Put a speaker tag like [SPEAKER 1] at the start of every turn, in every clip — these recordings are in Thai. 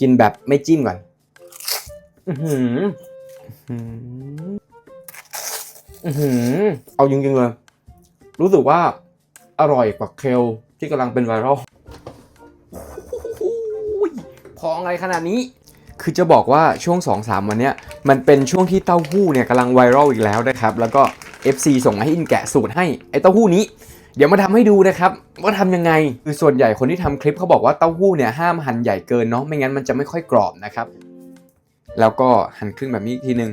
[SPEAKER 1] กินแบบไม่จิ้มก่อน อือหือ อื้อหือ เอาจริงๆเลย รู้สึกว่าอร่อยกว่าเคลที่กำลังเป็นไวรัลโอ้ยพองอะไรขนาดนี้ คือจะบอกว่าช่วง 2-3 วันเนี้ย มันเป็นช่วงที่เต้าหู้เนี่ยกำลังไวรัลอีกแล้วนะครับ แล้วก็ FC ส่งมาให้อินแกะสูตรให้ ไอเต้าหู้นี้ เดี๋ยวมาทำให้ดูนะครับว่าทำยังไงคือส่วนใหญ่คนที่ทำคลิปเขาบอกว่าเต้าหู้เนี่ยห้ามหั่นใหญ่เกินเนาะไม่งั้นมันจะไม่ค่อยกรอบนะครับ แล้วก็หั่นครึ่งแบบนี้อีกทีหนึ่ง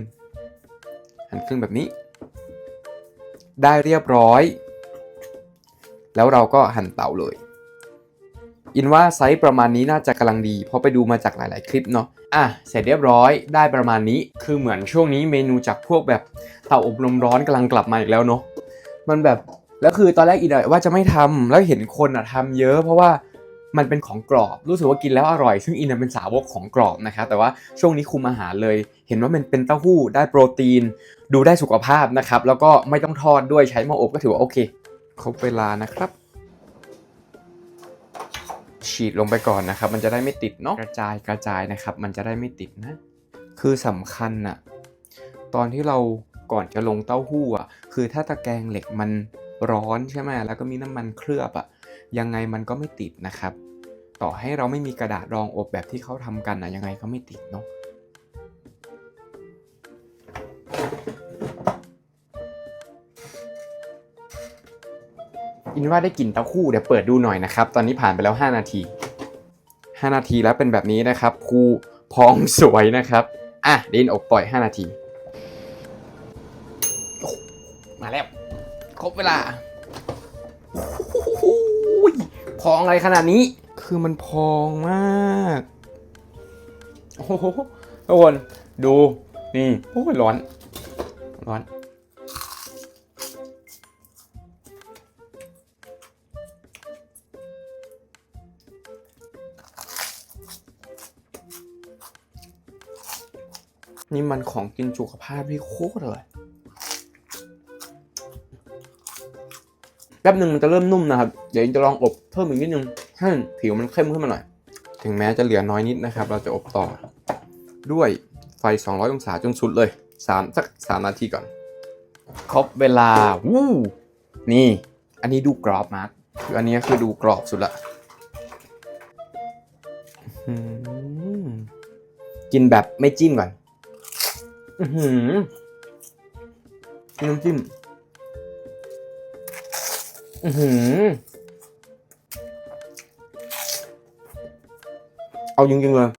[SPEAKER 1] หั่นครึ่งแบบนี้ ได้เรียบร้อย แล้วเราก็หั่นเตาเลย อินว่าไซส์ประมาณนี้น่าจะกำลังดีเพราะไปดูมาจากหลาย ๆ คลิปเนาะอะเสร็จเรียบร้อยได้ประมาณนี้คือเหมือนช่วงนี้เมนูจากพวกแบบเตาอบลมร้อนกำลังกลับมาอีกแล้วเนาะมันแบบ แล้วคือตอนแรกอินอะว่าจะไม่ทำแล้วเห็นคนอะทำเยอะ เพราะว่ามันเป็นของกรอบ รู้สึกว่ากินแล้วอร่อย ซึ่งอินอะเป็นสาวกของกรอบนะครับแต่ว่าช่วงนี้คุมอาหารเลย เห็นว่ามันเป็นเต้าหู้ได้โปรตีน ดูได้สุขภาพนะครับ แล้วก็ไม่ต้องทอดด้วยใช้หม้ออบก็ถือว่าโอเค ครบเวลานะครับ ฉีดลงไปก่อนนะครับ มันจะได้ไม่ติดเนาะกระจายกระจายนะครับ มันจะได้ไม่ติดนะ คือสำคัญน่ะตอนที่เราก่อนจะลงเต้าหู้อะคือถ้าตะแกรงเหล็กมัน ร้อนใช่ไหมแล้วก็มีน้ำมันเคลือบอะยังไงมันก็ไม่ติดนะครับ ต่อให้เราไม่มีกระดาษรองอบแบบที่เขาทำกันอะยังไงก็ไม่ติดเนาะอินว่าได้กลิ่นเต้าหู้เดี๋ยวเปิดดูหน่อยนะครับ ตอนนี้ผ่านไปแล้ว 5 นาที 5 นาทีแล้วเป็นแบบนี้นะครับภูพองสวยนะครับ อะเดินอบปล่อย 5 นาที มาแล้ว ครบเวลาพองอะไรขนาดนี้ คือมันพองมาก โอ้โหทุกคน ดู นี่โอ้ยร้อน ร้อนนี่มันของกินสุขภาพที่โคตรเลย ป๊บหนึ่งมันจะเริ่มนุ่มนะครับ เดี๋ยวจะลองอบเพิ่มอีกนิดนึงให้ผิวมันเข้มขึ้นมาหน่อย ถึงแม้จะเหลือน้อยนิดนะครับ เราจะอบต่อ ด้วยไฟ 200 องศาจนสุดเลย3สัก3นาทีก่อน ครบเวลา วู้ นี่ อันนี้ดูกรอบมากคืออันนี้คือดูกรอบสุดละ กินแบบไม่จิ้มก่อน อือหือน้ำจิ้ม อือหือ เอาจริงๆเลย